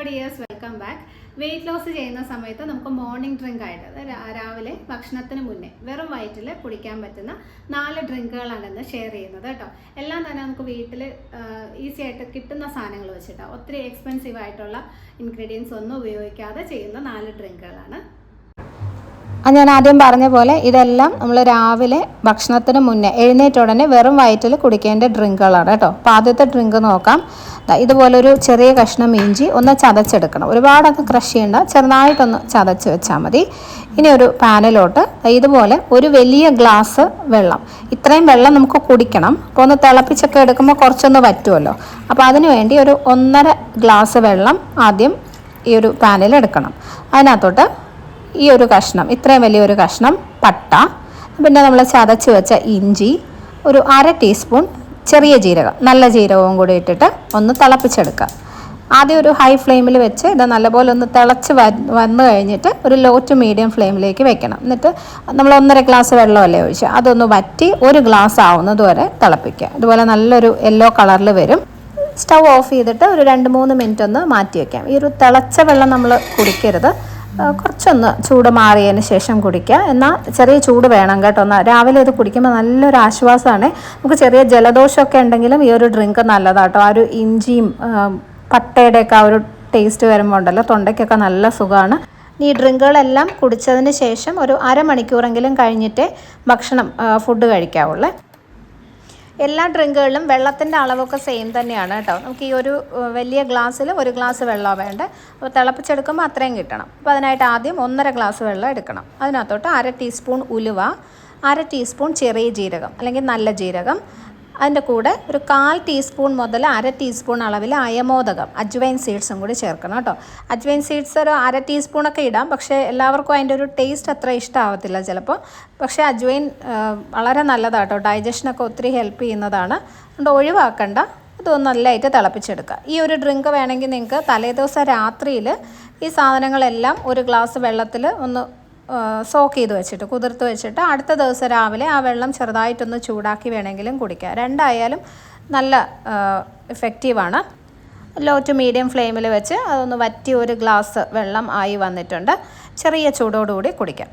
Hello dears welcome back weight loss ചെയ്യുന്ന സമയത്ത് നമുക്ക് മോർണിംഗ് ഡ്രിങ്ക് ആയിട്ട് രാവിലെ ഭക്ഷണത്തിന് മുന്നേ വെറും വയറ്റിൽ കുടിക്കാൻ പറ്റുന്ന നാല് ഡ്രിങ്കുകളാണ് ഇന്ന് ഷെയർ ചെയ്യുന്നത് കേട്ടോ. എല്ലാം തന്നെ നമുക്ക് വീട്ടിൽ ഈസി ആയിട്ട് കിട്ടുന്ന സാധനങ്ങൾ വെച്ചിട്ടാണ് ഒത്തിരി എക്സ്പെൻസീവ് ആയിട്ടുള്ള ഇൻഗ്രീഡിയൻസ് ഒന്നും ഉപയോഗിക്കാതെ ചെയ്യുന്ന നാല് ഡ്രിങ്കുകളാണ് ഞാൻ ആദ്യം പറഞ്ഞ പോലെ ഇതെല്ലാം നമ്മൾ രാവിലെ ഭക്ഷണത്തിന് മുന്നേ എഴുന്നേറ്റ ഉടനെ വെറും വയറ്റിൽ കുടിക്കേണ്ട ഡ്രിങ്കുകളാണ് കേട്ടോ. അപ്പോൾ ആദ്യത്തെ ഡ്രിങ്ക് നോക്കാം. ഇതുപോലൊരു ചെറിയ കഷ്ണം ഇഞ്ചി ഒന്ന് ചതച്ചെടുക്കണം. ഒരുപാടൊക്കെ ക്രഷ് ചെയ്യേണ്ട. ചെറുതായിട്ടൊന്ന് ചതച്ച് വെച്ചാൽ മതി. ഇനി ഒരു പാനിലോട്ട് ഇതുപോലെ ഒരു വലിയ ഗ്ലാസ് വെള്ളം. ഇത്രയും വെള്ളം നമുക്ക് കുടിക്കണം. അപ്പോൾ ഒന്ന് തിളപ്പിച്ചൊക്കെ എടുക്കുമ്പോൾ കുറച്ചൊന്ന് പറ്റുമല്ലോ അപ്പോൾ അതിന് വേണ്ടി ഒരു ഒന്നര ഗ്ലാസ് വെള്ളം ആദ്യം ഈ ഒരു പാനിൽ എടുക്കണം. അതിനകത്തോട്ട് ഈ ഒരു കഷ്ണം ഇത്രയും വലിയൊരു കഷ്ണം പട്ട. പിന്നെ നമ്മൾ ചതച്ച് വെച്ച ഇഞ്ചി ഒരു അര ടീസ്പൂൺ ചെറിയ ജീരകം നല്ല ജീരകവും കൂടി ഇട്ടിട്ട് ഒന്ന് തിളപ്പിച്ചെടുക്കുക. ആദ്യം ഒരു ഹൈ ഫ്ലെയിമിൽ വെച്ച് ഇത് നല്ലപോലെ ഒന്ന് തിളച്ച് വന്നു കഴിഞ്ഞിട്ട് ഒരു ലോ ടു മീഡിയം ഫ്ലെയിമിലേക്ക് വെക്കണം. എന്നിട്ട് നമ്മൾ ഒന്നര ഗ്ലാസ് വെള്ളമല്ലേ ഒഴിച്ച് അതൊന്ന് വറ്റി ഒരു ഗ്ലാസ് ആവുന്നത് വരെ തിളപ്പിക്കുക. ഇതുപോലെ നല്ലൊരു യെല്ലോ കളറിൽ വരും. സ്റ്റൗ ഓഫ് ചെയ്തിട്ട് ഒരു രണ്ട് മൂന്ന് മിനിറ്റ് ഒന്ന് മാറ്റി വയ്ക്കാം ഈ ഒരു തിളച്ച വെള്ളം നമ്മൾ കുടിക്കരുത്. കുറച്ചൊന്ന് ചൂട് മാറിയതിന് ശേഷം കുടിക്കുക. എന്നാൽ ചെറിയ ചൂട് വേണം കേട്ടോ. എന്നാൽ രാവിലെ ഇത് കുടിക്കുമ്പോൾ നല്ലൊരു ആശ്വാസമാണ്. നമുക്ക് ചെറിയ ജലദോഷമൊക്കെ ഉണ്ടെങ്കിലും ഈ ഒരു ഡ്രിങ്ക് നല്ലതാട്ടോ. ആ ഒരു ഇഞ്ചിയും പട്ടയുടെയൊക്കെ ആ ഒരു ടേസ്റ്റ് വരുമ്പോൾ ഉണ്ടല്ലോ തൊണ്ടയ്ക്കൊക്കെ നല്ല സുഖമാണ്. ഈ ഡ്രിങ്കുകളെല്ലാം കുടിച്ചതിന് ശേഷം ഒരു അരമണിക്കൂറെങ്കിലും കഴിഞ്ഞിട്ട് ഭക്ഷണം ഫുഡ് കഴിക്കാവുള്ളൂ. എല്ലാ ഡ്രിങ്കുകളിലും വെള്ളത്തിന്റെ അളവൊക്കെ സെയിം തന്നെയാണ് കേട്ടോ. നമുക്ക് ഈ ഒരു വലിയ ഗ്ലാസ്സിൽ ഒരു ഗ്ലാസ് വെള്ളം വേണ്ടത് അപ്പോൾ തിളപ്പിച്ചെടുക്കുമ്പോൾ അത്രയും കിട്ടണം. അപ്പോൾ അതിനായിട്ട് ആദ്യം ഒന്നര ഗ്ലാസ് വെള്ളം എടുക്കണം. അതിനകത്തോട്ട് അര ടീസ്പൂൺ ഉലുവ അര ടീസ്പൂൺ ചെറിയ ജീരകം അല്ലെങ്കിൽ നല്ല ജീരകം അതിന്റെ കൂടെ ഒരു കാൽ ടീസ്പൂൺ മുതൽ അര ടീസ്പൂൺ അളവിൽ അയമോദകം അജ്വൈൻ സീഡ്സും കൂടി ചേർക്കണം കേട്ടോ. അജ്വൈൻ സീഡ്സ് ഒരു അര ടീസ്പൂണൊക്കെ ഇടാം. പക്ഷേ എല്ലാവർക്കും അതിന്റെ ഒരു ടേസ്റ്റ് അത്ര ഇഷ്ടമാവത്തില്ല ചിലപ്പോൾ. പക്ഷേ അജ്വൈൻ വളരെ നല്ലതാണ് കേട്ടോ. ഡൈജഷനൊക്കെ ഒത്തിരി ഹെൽപ്പ് ചെയ്യുന്നതാണ്. അതുകൊണ്ട് ഒഴിവാക്കണ്ട. ഇതൊന്ന് നല്ലതായിട്ട് തിളപ്പിച്ചെടുക്കുക. ഈ ഒരു ഡ്രിങ്ക് വേണമെങ്കിൽ നിങ്ങൾക്ക് തലേദിവസം രാത്രിയിൽ ഈ സാധനങ്ങളെല്ലാം ഒരു ഗ്ലാസ് വെള്ളത്തിൽ ഒന്ന് സോക്ക് ചെയ്ത് വെച്ചിട്ട് കുതിർത്ത് വെച്ചിട്ട് അടുത്ത ദിവസം രാവിലെ ആ വെള്ളം ചെറുതായിട്ടൊന്ന് ചൂടാക്കി വേണമെങ്കിലും കുടിക്കുക രണ്ടായാലും നല്ല ഇഫക്റ്റീവാണ് ലോ ടു മീഡിയം ഫ്ലെയിമിൽ വെച്ച് അതൊന്ന് വറ്റി ഒരു ഗ്ലാസ് വെള്ളം ആയി വന്നിട്ടുണ്ട്. ചെറിയ ചൂടോടുകൂടി കുടിക്കാം.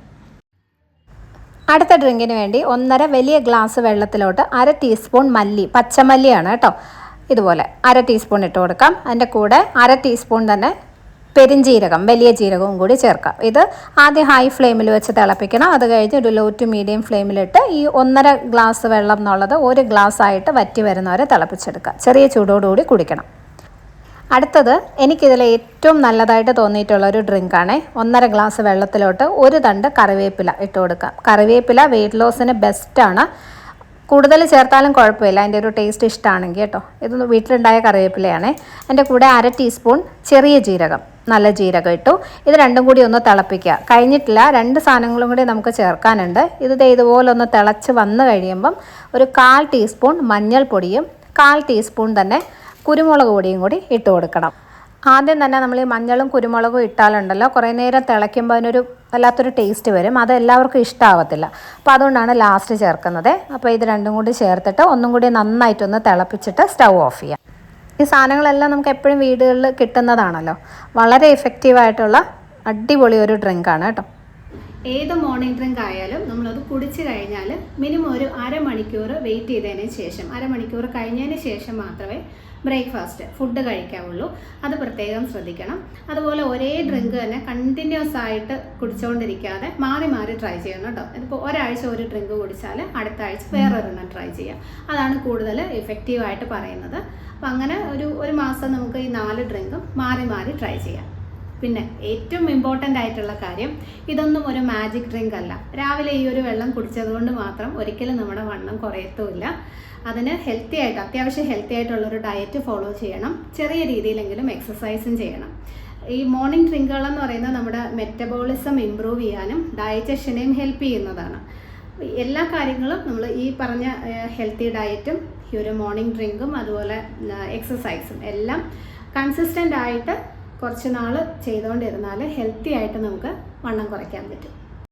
അടുത്ത ഡ്രിങ്കിന് വേണ്ടി ഒന്നര വലിയ ഗ്ലാസ് വെള്ളത്തിലോട്ട് അര ടീസ്പൂൺ മല്ലി പച്ചമല്ലിയാണ് കേട്ടോ. ഇതുപോലെ അര ടീസ്പൂൺ ഇട്ട് കൊടുക്കാം. അതിന്റെ കൂടെ അര ടീസ്പൂൺ തന്നെ പെരിഞ്ജീരകം വലിയ ജീരകവും കൂടി ചേർക്കാം. ഇത് ആദ്യം ഹൈ ഫ്ലെയിമിൽ വെച്ച് തിളപ്പിക്കണം. അത് കഴിഞ്ഞ് ഒരു ലോ ടു മീഡിയം ഫ്ലെയിമിലിട്ട് ഈ ഒന്നര ഗ്ലാസ് വെള്ളം എന്നുള്ളത് ഒരു ഗ്ലാസ് ആയിട്ട് വറ്റി വരുന്നവരെ തിളപ്പിച്ചെടുക്കുക. ചെറിയ ചൂടോടുകൂടി കുടിക്കണം. അടുത്തത് എനിക്കിതിൽ ഏറ്റവും നല്ലതായിട്ട് തോന്നിയിട്ടുള്ള ഒരു ഡ്രിങ്കാണ് ഒന്നര ഗ്ലാസ് വെള്ളത്തിലോട്ട് ഒരു തണ്ട് കറിവേപ്പില ഇട്ട് കൊടുക്കാം കറിവേപ്പില വെയിറ്റ് ലോസിന് ബെസ്റ്റാണ് കൂടുതൽ ചേർത്താലും കുഴപ്പമില്ല. അതിന്റെ ഒരു ടേസ്റ്റ് ഇഷ്ടമാണെങ്കിൽ കേട്ടോ. ഇത് വീട്ടിലുണ്ടായ കറിവേപ്പിലയാണ്. എന്റെ കൂടെ അര ടീസ്പൂൺ ചെറിയ ജീരകം. നല്ല ജീരകം ഇട്ടു. ഇത് രണ്ടും കൂടി ഒന്ന് തിളപ്പിക്കുക. കഴിഞ്ഞിട്ടില്ല രണ്ട് സാധനങ്ങളും കൂടി നമുക്ക് ചേർക്കാനുണ്ട്. ഇത് ഇതുപോലെ ഒന്ന് തിളച്ച് വന്നു കഴിയുമ്പം ഒരു കാൽ ടീസ്പൂൺ മഞ്ഞൾപ്പൊടിയും കാൽ ടീസ്പൂൺ തന്നെ കുരുമുളക് പൊടിയും കൂടി ഇട്ട് കൊടുക്കണം. ആദ്യം തന്നെ നമ്മൾ ഈ മഞ്ഞളും കുരുമുളകും ഇട്ടാലുണ്ടല്ലോ കുറേ നേരം തിളയ്ക്കുമ്പോൾ അതിനൊരു വല്ലാത്തൊരു ടേസ്റ്റ് വരും. അത് എല്ലാവർക്കും ഇഷ്ടമാവത്തില്ല അപ്പോൾ അതുകൊണ്ടാണ് ലാസ്റ്റ് ചേർക്കുന്നത്. അപ്പോൾ ഇത് രണ്ടും കൂടി ചേർത്തിട്ട് ഒന്നും കൂടി നന്നായിട്ടൊന്ന് തിളപ്പിച്ചിട്ട് സ്റ്റൗ ഓഫ് ചെയ്യാം. ഈ സാധനങ്ങളെല്ലാം നമുക്ക് എപ്പോഴും വീടുകളിൽ കിട്ടുന്നതാണല്ലോ. വളരെ എഫക്റ്റീവായിട്ടുള്ള അടിപൊളി ഒരു ഡ്രിങ്കാണ് കേട്ടോ. ഏത് മോർണിംഗ് ഡ്രിങ്ക് ആയാലും നമ്മളത് കുടിച്ചു കഴിഞ്ഞാൽ മിനിമം ഒരു അരമണിക്കൂർ വെയിറ്റ് ചെയ്തതിന് ശേഷം അരമണിക്കൂർ കഴിഞ്ഞതിന് ശേഷം മാത്രമേ ബ്രേക്ക്ഫാസ്റ്റ് ഫുഡ് കഴിക്കാവുള്ളൂ. അത് പ്രത്യേകം ശ്രദ്ധിക്കണം. അതുപോലെ ഒരേ ഡ്രിങ്ക് തന്നെ കണ്ടിന്യൂസ് ആയിട്ട് കുടിച്ചുകൊണ്ടിരിക്കാതെ മാറി മാറി ട്രൈ ചെയ്യണം കേട്ടോ ഇതിപ്പോൾ ഒരാഴ്ച ഒരു ഡ്രിങ്ക് കുടിച്ചാൽ അടുത്ത ആഴ്ച വേറൊരെണ്ണം ട്രൈ ചെയ്യാം. അതാണ് കൂടുതൽ എഫക്റ്റീവായിട്ട് പറയുന്നത്. അപ്പം അങ്ങനെ ഒരു ഒരു മാസം നമുക്ക് ഈ നാല് ഡ്രിങ്കും മാറി മാറി ട്രൈ ചെയ്യാം. പിന്നെ ഏറ്റവും ഇമ്പോർട്ടന്റ് ആയിട്ടുള്ള കാര്യം ഇതൊന്നും ഒരു മാജിക് ഡ്രിങ്ക് അല്ല. രാവിലെ ഈ ഒരു വെള്ളം കുടിച്ചതുകൊണ്ട് മാത്രം ഒരിക്കലും നമ്മുടെ വണ്ണം കുറയത്തുമില്ല. അതിന് ഹെൽത്തി ആയിട്ട് അത്യാവശ്യം ഹെൽത്തി ആയിട്ടുള്ളൊരു ഡയറ്റ് ഫോളോ ചെയ്യണം. ചെറിയ രീതിയിലെങ്കിലും എക്സസൈസും ചെയ്യണം. ഈ മോർണിംഗ് ഡ്രിങ്കുകളെന്ന് പറയുന്നത് നമ്മുടെ മെറ്റബോളിസം ഇമ്പ്രൂവ് ചെയ്യാനും ഡയജഷനെയും ഹെൽപ്പ് ചെയ്യുന്നതാണ്. എല്ലാ കാര്യങ്ങളും നമ്മൾ ഈ പറഞ്ഞ ഹെൽത്തി ഡയറ്റും ഈ ഒരു മോർണിംഗ് ഡ്രിങ്കും അതുപോലെ എക്സസൈസും എല്ലാം കൺസിസ്റ്റന്റ് ആയിട്ട് കുറച്ച് നാൾ ചെയ്തുകൊണ്ടിരുന്നാൽ ഹെൽത്തി ആയിട്ട് നമുക്ക് വണ്ണം കുറയ്ക്കാൻ പറ്റും.